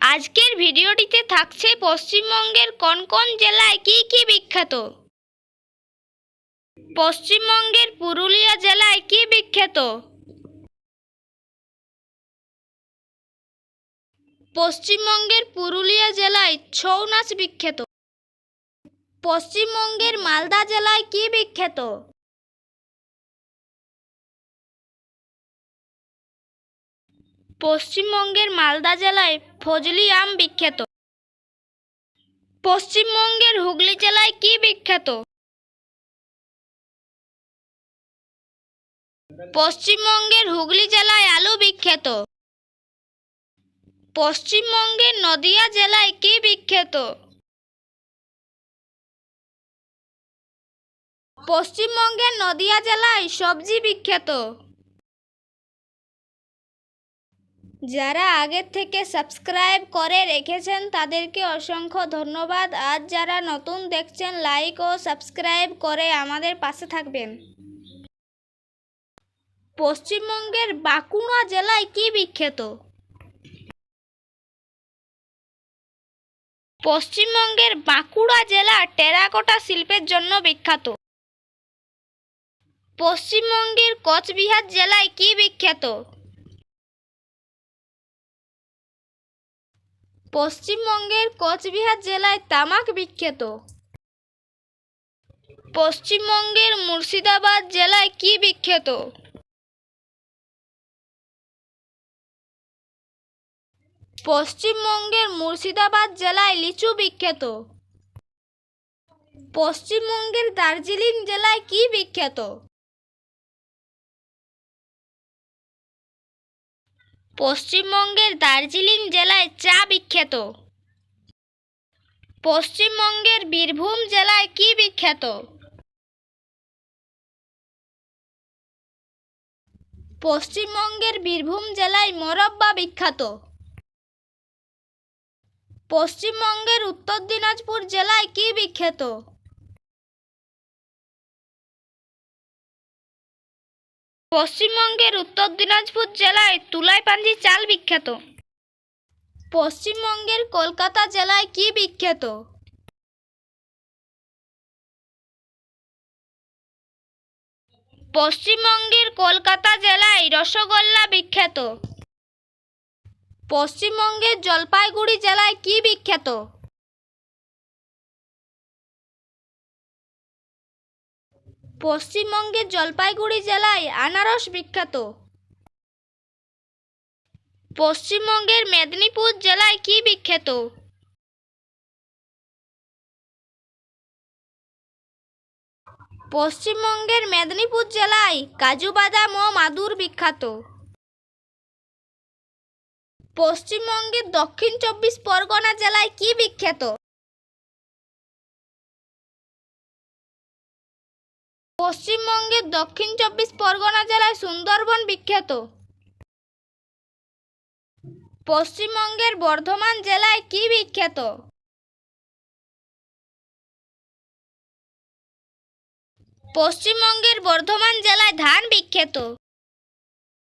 আজকের ভিডিওটিতে থাকছে পশ্চিমবঙ্গের কোন কোন জেলায় কি কি বিখ্যাত? পশ্চিমবঙ্গের পুরুলিয়া জেলায় কি বিখ্যাত? পশ্চিমবঙ্গের পুরুলিয়া জেলায় ছৌ নাচ বিখ্যাত। পশ্চিমবঙ্গের মালদা জেলায় কি বিখ্যাত? পশ্চিমবঙ্গের মালদা জেলায় ফজলি আম বিখ্যাত। পশ্চিমবঙ্গের হুগলি জেলায় কি বিখ্যাত? পশ্চিমবঙ্গের হুগলি জেলায় আলু বিখ্যাত। পশ্চিমবঙ্গের নদিয়া জেলায় কি বিখ্যাত? পশ্চিমবঙ্গের নদিয়া জেলায় সবজি বিখ্যাত। যারা আগের থেকে সাবস্ক্রাইব করে রেখেছেন, তাদেরকে অসংখ্য ধন্যবাদ। আজ যারা নতুন দেখছেন লাইক ও সাবস্ক্রাইব করে আমাদের পাশে থাকবেন। পশ্চিমবঙ্গের বাঁকুড়া জেলায় কি বিখ্যাত? পশ্চিমবঙ্গের বাঁকুড়া জেলা টেরাকোটা শিল্পের জন্য বিখ্যাত। পশ্চিমবঙ্গের কোচবিহার জেলায় কি বিখ্যাত? পশ্চিমবঙ্গের কোচবিহার জেলায় তামাক বিখ্যাত। পশ্চিমবঙ্গের মুর্শিদাবাদ জেলায় কি বিখ্যাত? পশ্চিমবঙ্গের মুর্শিদাবাদ জেলায় লিচু বিখ্যাত। পশ্চিমবঙ্গের দার্জিলিং জেলায় কি বিখ্যাত? পশ্চিমবঙ্গের দার্জিলিং জেলায় চা বিখ্যাত। পশ্চিমবঙ্গের বীরভূম জেলায় কি বিখ্যাত? পশ্চিমবঙ্গের বীরভূম জেলায় মোরব্বা বিখ্যাত। পশ্চিমবঙ্গের উত্তর দিনাজপুর জেলায় কি বিখ্যাত? পশ্চিমবঙ্গের উত্তর দিনাজপুর জেলায় তুলাইপাঞ্জি চাল বিখ্যাত। পশ্চিমবঙ্গের কলকাতা জেলায় কি বিখ্যাত? পশ্চিমবঙ্গের কলকাতা জেলায় রসগোল্লা বিখ্যাত। পশ্চিমবঙ্গের জলপাইগুড়ি জেলায় কি বিখ্যাত? পশ্চিমবঙ্গের জলপাইগুড়ি জেলায় আনারস বিখ্যাত। পশ্চিমবঙ্গের মেদিনীপুর জেলায় কি বিখ্যাত? পশ্চিমবঙ্গের মেদিনীপুর জেলায় কাজু বাদাম ও মাদুর বিখ্যাত। পশ্চিমবঙ্গের দক্ষিণ চব্বিশ পরগনা জেলায় কি বিখ্যাত? পশ্চিমবঙ্গের দক্ষিণ চব্বিশ পরগনা জেলায় সুন্দরবন বিখ্যাত। পশ্চিমবঙ্গের বর্ধমান জেলায় কি বিখ্যাত? পশ্চিমবঙ্গের বর্ধমান জেলায় ধান বিখ্যাত।